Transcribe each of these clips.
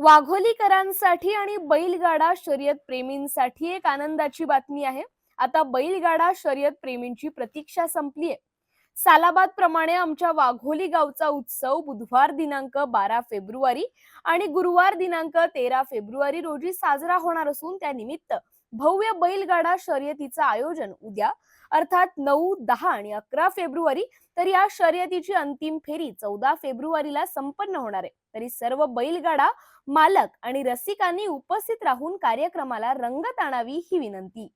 वाघोलीकरांसाठी आणि बैलगाडा शर्यत प्रेमींसाठी एक आनंदाची बातमी आहे. आता बैलगाडा शर्यत प्रेमींची प्रतीक्षा संपलीये. सालाबाद प्रमाणे आमच्या वाघोली गावचा उत्सव बुधवार दिनांक बारा फेब्रुवारी आणि गुरुवार दिनांक तेरा फेब्रुवारी रोजी साजरा होणार असून त्यानिमित्त भव्य बैलगाडा शर्यतीचं आयोजन उद्या अर्थात नऊ दहा आणि अकरा फेब्रुवारी. तर या शर्यतीची अंतिम फेरी चौदा फेब्रुवारीला संपन्न होणार आहे. तरी सर्व बैलगाडा मालक आणि रसिकांनी उपस्थित राहून कार्यक्रमाला रंगत आणावी ही विनंती.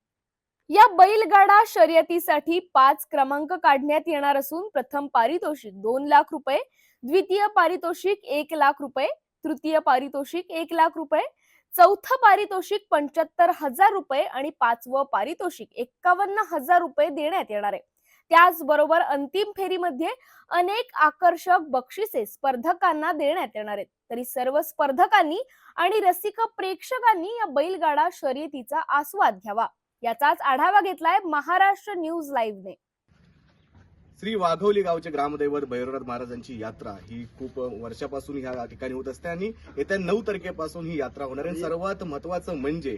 या बैलगाडा शर्यतीसाठी पाच क्रमांक काढण्यात येणार असून प्रथम पारितोषिक दोन लाख रुपये द्वितीय पारितोषिक एक लाख रुपये तृतीय पारितोषिक एक लाख रुपये चौथं पारितोषिक पंच्याहत्तर हजार रुपये आणि पाचवं पारितोषिक एक्कावन्न हजार रुपये देण्यात येणार आहे. त्याचबरोबर अंतिम फेरीमध्ये अनेक आकर्षक बक्षिसे स्पर्धकांना देण्यात येणार आहेत. तरी सर्व स्पर्धकांनी आणि रसिक प्रेक्षकांनी या बैलगाडा शर्यतीचा आस्वाद घ्यावा. याचाच आढावा घेतलाय महाराष्ट्र न्यूज लाईव्हने. श्री वाघवली गावचे ग्रामदैवत भैरवनाथ महाराजांची यात्रा ही खूप वर्षापासून ह्या ठिकाणी होत असते आणि येत्या नऊ तारखेपासून ही यात्रा होणार आहे. सर्वात महत्वाचं म्हणजे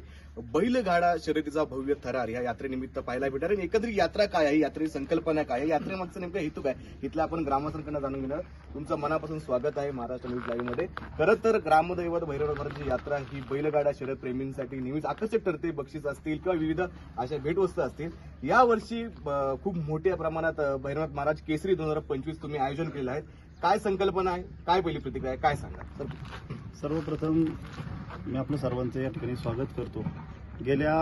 बैलगाडा शर्यतीचा भव्य थरार या यात्रेनिमित्त पाहायला भेटणार आणि एकत्रित यात्रा काय आहे? यात्रेची संकल्पना काय आहे? यात्रेमागचं नेमकं हेतू काय? इथलं आपण ग्रामस्थांकडनं जाणून घेणार. तुमचं मनापासून स्वागत आहे महाराष्ट्र न्यूज लाईव्हमध्ये. खरं तर ग्रामदैवत भैरवनाथ महाराजांची यात्रा ही बैलगाडा शर्यत प्रेमींसाठी नेहमीच आकर्षक ठरते बक्षीस असतील किंवा विविध अशा भेटवस्तू असतील. यावर्षी खूप मोठ्या प्रमाणात भैरवनाथ भैरवनाथ महाराज केसरी दोन हजार पंचवीस तुम्ही आयोजन केलं आहे. काय संकल्पना आहे? काय पहिली प्रतिक्रिया आहे? काय सांगा तर सर्वप्रथम मी आपलं सर्वांचं या ठिकाणी स्वागत करतो. गेल्या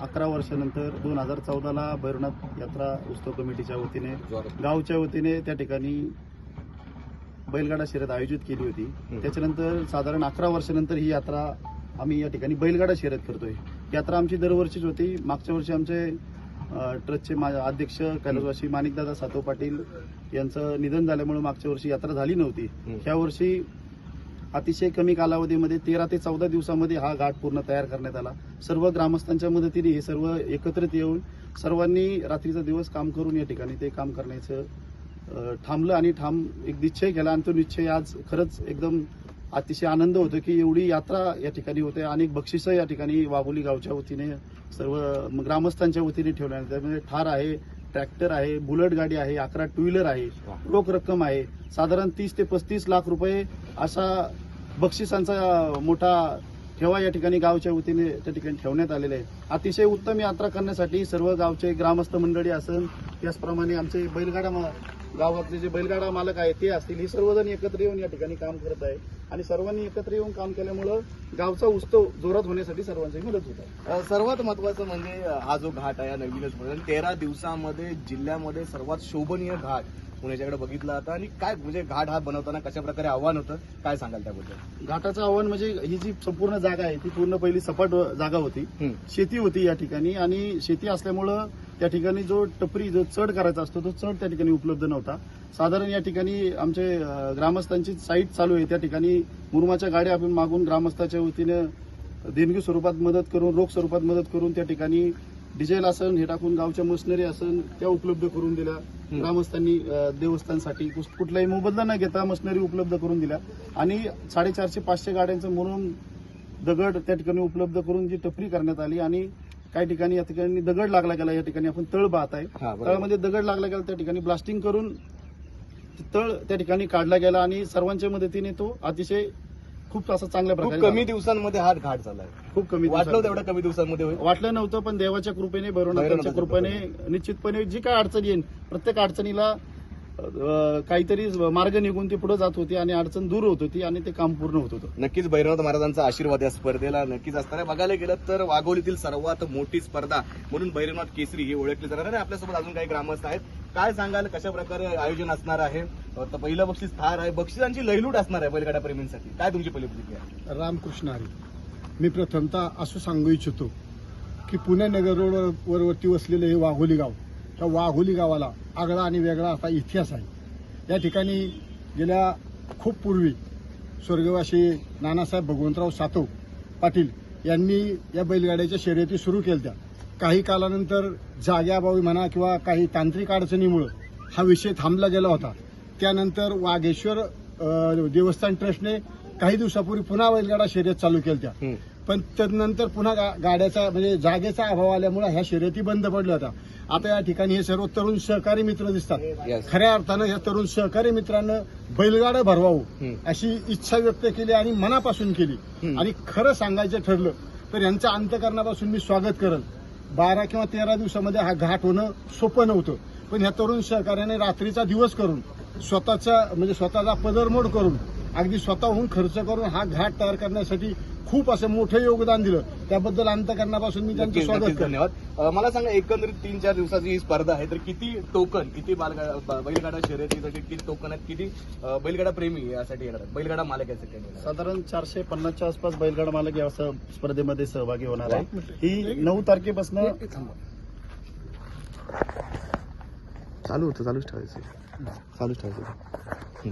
अकरा वर्षानंतर दोन हजार चौदाला भैरवनाथ यात्रा उत्सव कमिटीच्या वतीने गावच्या वतीने त्या ठिकाणी बैलगाडा शर्यत आयोजित केली होती. त्याच्यानंतर साधारण अकरा वर्षानंतर ही यात्रा आम्ही या ठिकाणी बैलगाडा शर्यत करतोय. यात्रा आमची दरवर्षीच होती. मागच्या वर्षी आमचे ट्रस्टचे मा- अध्यक्ष कैलासवासी माणिकदादा सातव पाटील यांचं निधन झाल्यामुळे मागच्या वर्षी यात्रा झाली नव्हती. ह्या वर्षी अतिशय कमी कालावधीमध्ये तेरा ते चौदा दिवसामध्ये हा घाट पूर्ण तयार करण्यात आला सर्व ग्रामस्थांच्या मदतीने हे सर्व एकत्रित येऊन सर्वांनी रात्रीचा दिवस काम करून या ठिकाणी ते काम करण्याचं थांबलं आणि ठाम एक निश्चय केला आणि तो निश्चय आज खरंच एकदम अतिशय आनंद होतो की एवढी यात्रा या ठिकाणी होते. अनेक बक्षिसं या ठिकाणी वाघोली गावच्या वतीने सर्व ग्रामस्थांच्या वतीने ठेवल्या त्यामध्ये ठार आहे ट्रॅक्टर आहे बुलेट गाडी आहे अकरा टू व्हीलर आहे रोख रक्कम आहे. साधारण तीस ते पस्तीस लाख रुपये अशा बक्षिसांचा मोठा ठेवा या ठिकाणी गावच्या वतीने त्या ठिकाणी ठेवण्यात आलेले आहे. अतिशय उत्तम यात्रा करण्यासाठी सर्व गावचे ग्रामस्थ मंडळी असेल त्याचप्रमाणे आमचे बैलगाडा मा- गावातले जे बैलगाडा मालक आहेत ते असतील हे सर्वजण एकत्र येऊन या ठिकाणी काम करत आहे. आणि सर्वांनी एकत्र येऊन काम केल्यामुळं गावचा उत्सव जोरात होण्यासाठी सर्वांची मदत होत आहे. सर्वात महत्वाचं म्हणजे हा जो घाट आहे हा नवीनच तेरा दिवसामध्ये जिल्ह्यामध्ये सर्वात शोभनीय घाट पुण्याच्याकडे बघितला होता आणि काय म्हणजे घाट हा बनवताना कशा प्रकारे आव्हान होतं काय सांगाल त्याबद्दल? घाटाचं आव्हान म्हणजे ही जी संपूर्ण जागा आहे ती पूर्ण पहिली सपाट जागा होती. शेती होती या ठिकाणी आणि शेती असल्यामुळं त्या ठिकाणी जो टपरी जो चढ करायचा असतो तो चढ त्या ठिकाणी उपलब्ध नव्हता. साधारण या ठिकाणी आमचे ग्रामस्थांची साईट चालू आहे. त्या ठिकाणी मुरमाच्या गाड्या आपण मागून ग्रामस्थाच्या वतीने देणगी स्वरूपात मदत करून रोख स्वरूपात मदत करून त्या ठिकाणी डिझेल असन हे टाकून गावच्या मशिनरी असन त्या उपलब्ध करून दिल्या. ग्रामस्थांनी देवस्थानसाठी कुठलाही मोबदला न घेता मशिनरी उपलब्ध करून दिल्या. आणि साडेचारशे पाचशे गाड्यांचं म्हणून दगड त्या ठिकाणी उपलब्ध करून जी टपरी करण्यात आली. आणि काही ठिकाणी या ठिकाणी दगड लागला गेला या ठिकाणी आपण तळ पाहत आहे. तळामध्ये दगड लागला गेला त्या ठिकाणी ब्लास्टिंग करून तळ त्या ठिकाणी काढला गेला. आणि सर्वांच्या मदतीने तो अतिशय खूप असा चांगल्या खूप प्रकारे कमी झाला. दिवसांमध्ये हा घाट झालाय खूप कमी वाटलं दिवसात. तेवढ्या कमी दिवसांमध्ये होईल वाटलं नव्हतं पण देवाच्या कृपेने भैरवनाथांच्या भैरवनाथाच्या कृपेने निश्चितपणे जी काय अडचण येईल प्रत्येक अडचणीला काहीतरी मार्ग निघून ती पुढे जात होती आणि अडचण दूर होत होती आणि ते काम पूर्ण होत होतं. नक्कीच भैरवनाथ महाराजांचा आशीर्वाद या स्पर्धेला नक्कीच असणार आहे. बघायला गेलं तर वाघोलीतील सर्वात मोठी स्पर्धा म्हणून भैरवनाथ केसरी ही ओळखली जाणार आहे. आपल्यासोबत अजून काही ग्रामस्थ आहेत. काय सांगाल? कशा प्रकारे आयोजन असणार आहे? तर पहिलं बक्षीस थार आहे. बक्षिसांची लयलूट असणार आहे बैलगाडा प्रेमींसाठी. काय तुमची पहिली प्रतिक्रिया आहे? रामकृष्ण हरी. मी प्रथमतः असं सांगू इच्छितो की पुणे नगर रोडवर वरती वसलेलं हे वाघोली गाव त्या वाघोली गावाला आगळा आणि वेगळा असा इतिहास आहे. या ठिकाणी गेल्या खूप पूर्वी स्वर्गवासी नानासाहेब भगवंतराव सातव पाटील यांनी या बैलगाड्याच्या शर्यती सुरू केल्या काही कालानंतर जाग्याभावी म्हणा किंवा काही तांत्रिक अडचणीमुळं हा विषय थांबला गेला होता. त्यानंतर वाघेश्वर देवस्थान ट्रस्टने काही दिवसापूर्वी पुन्हा बैलगाडा शर्यत चालू केल्या पण त्यानंतर पुन्हा गा- गाड्याचा म्हणजे जागेचा अभाव आल्यामुळे ह्या शर्यती बंद पडल्या होत्या आता या ठिकाणी हे सर्व तरुण सहकारी मित्र दिसतात. खऱ्या अर्थानं या तरुण सहकारी मित्रांनं बैलगाडं भरवावं. अशी इच्छा व्यक्त केली आणि मनापासून केली. आणि खरं सांगायचं ठरलं तर यांच्या अंतकरणापासून मी स्वागत करल बारा किंवा तेरा दिवसामध्ये हा घाट होणं सोपं नव्हतं पण ह्या तरुण सहकार्याने रात्रीचा दिवस करून स्वतःचा म्हणजे स्वतःचा पदरमोड करून अगदी स्वतःहून खर्च करून हा घाट तयार करण्यासाठी खूप असं मोठं योगदान दिलं. त्याबद्दल अंतकरणापासून मी त्यांचं स्वागत धन्यवाद. मला सांगा एकंदरीत तीन चार दिवसाची ही स्पर्धा आहे तर किती टोकन किती बालगाडा शर्यतीसाठी किती टोकन आहेत किती बैलगाडा प्रेमी यासाठी येणार आहेत? बैलगाडा मालक यासाठी? साधारण चारशे पन्नासच्या आसपास बैलगाडा मालक या स्पर्धेमध्ये सहभागी होणार आहे ही नऊ तारखेपासून चालू होतं चालूच ठेवायचं. चालूच ठेवायचं.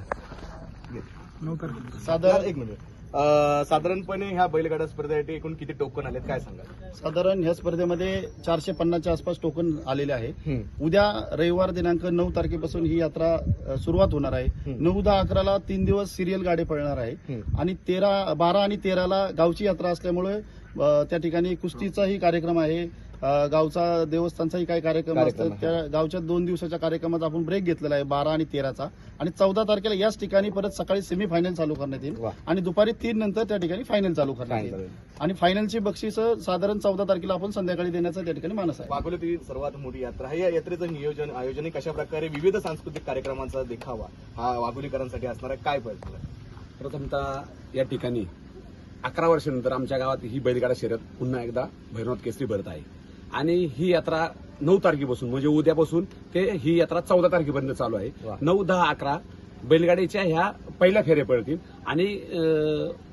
साधारण एक मिनिट. अं, साधारणपणे ह्या बैलगाडा स्पर्धेसाठी एकूण किती टोकन आलेत? काय सांगा साधारण ह्या स्पर्धेमध्ये चारशे पन्नासच्या आसपास टोकन आलेले आहे. उद्या रविवार दिनांक नऊ तारखेपासून ही यात्रा सुरुवात होणार आहे. नऊ दहा अकराला तीन दिवस सिरियल गाडी पळणार आहे. आणि तेरा बारा आणि तेराला गावची यात्रा असल्यामुळे त्या ठिकाणी कुस्तीचाही कार्यक्रम आहे. गावचा देवस्थानचाही काही कार्यक्रम असतात. त्या गावच्या दोन दिवसाच्या कार्यक्रमात आपण ब्रेक घेतलेला आहे बारा आणि तेराचा. आणि चौदा तारखेला याच ठिकाणी परत सकाळी सेमीफायनल चालू करण्यात येईल. आणि दुपारी तीन नंतर त्या ठिकाणी फायनल चालू करण्यात येईल. आणि फायनलची बक्षीस साधारण चौदा तारखेला आपण संध्याकाळी देण्याचा त्या ठिकाणी मानस आहे. वाघोलीतील सर्वात मोठी यात्रा आहे. या यात्रेचं नियोजन आयोजन हे कशा प्रकारे विविध सांस्कृतिक कार्यक्रमांचा देखावा हा वाघोलीकरांसाठी असणार आहे. काय पाहिजे प्रथमतः या ठिकाणी अकरा वर्षानंतर आमच्या गावात ही बैलगाडा शर्यत पुन्हा एकदा भैरवनाथ केसरी भरत आहे. आणि ही यात्रा नऊ तारखेपासून म्हणजे उद्यापासून ते ही यात्रा चौदा तारखेपर्यंत चालू आहे. नऊ दहा अकरा बैलगाडीच्या ह्या पहिल्या फेऱ्या पडतील. आणि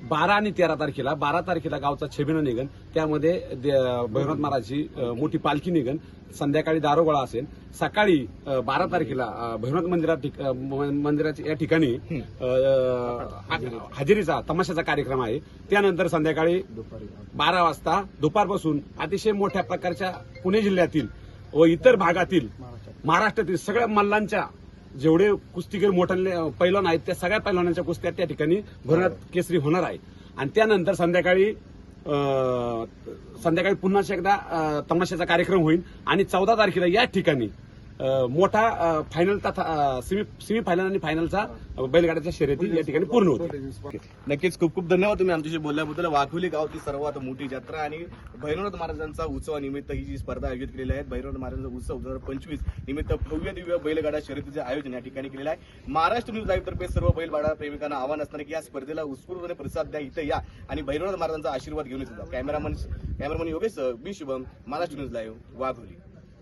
बारा आणि तेरा तारखेला बारा तारखेला गावचा छबिना निघन. त्यामध्ये भैरवनाथ महाराजची मोठी पालखी निघन. संध्याकाळी दारोगोळा असेल. सकाळी बारा तारखेला भैरवनाथ मंदिरात म- मंदिराच्या या ठिकाणी हजेरीचा तमाशाचा कार्यक्रम आहे. त्यानंतर संध्याकाळी बारा वाजता दुपारपासून अतिशय मोठ्या प्रकारच्या पुणे जिल्ह्यातील व इतर भागातील महाराष्ट्रातील सगळ्या मल्लांच्या जेवढे कुस्तीगीर मोठ्याले पैलवान आहेत त्या सगळ्या पैलवानांच्या कुस्त्या त्या ठिकाणी भरण्यात केसरी होणार आहे. आणि त्यानंतर संध्याकाळी संध्याकाळी पुन्हा एकदा तमाशाचा कार्यक्रम होईल. आणि चौदा तारखेला या ठिकाणी मोठा फायनल तथा फायनल आणि फायनलचा बैलगाड्याच्या शर्यती या ठिकाणी पूर्ण होतील. नक्कीच खूप खूप धन्यवाद तुम्ही आमच्याशी बोलल्याबद्दल. वाघोली गावची सर्वात मोठी जत्रा आणि भैरवनाथ महाराजांचा उत्सवानिमित्त ही जी स्पर्धा आयोजित केलेली आहे भैरवनाथ महाराजांचा उत्सव दोन हजार पंचवीस निमित्त भव्य दिव्य बैलगाडा शर्यतीचे आयोजन या ठिकाणी केलेलं आहे. महाराष्ट्र न्यूज लाईव्ह तर्फे सर्व बैलगाडा प्रेमिकांना आव्हान असणार की या स्पर्धेला उत्स्फूर्तपणे प्रतिसाद द्या. इथं या आणि भैरवनाथ महाराजांचा आशीर्वाद घेऊन येतो कॅमेरामन कॅमेरामन योगेश मी शुभम महाराष्ट्र न्यूज लाईव्ह वाघोली.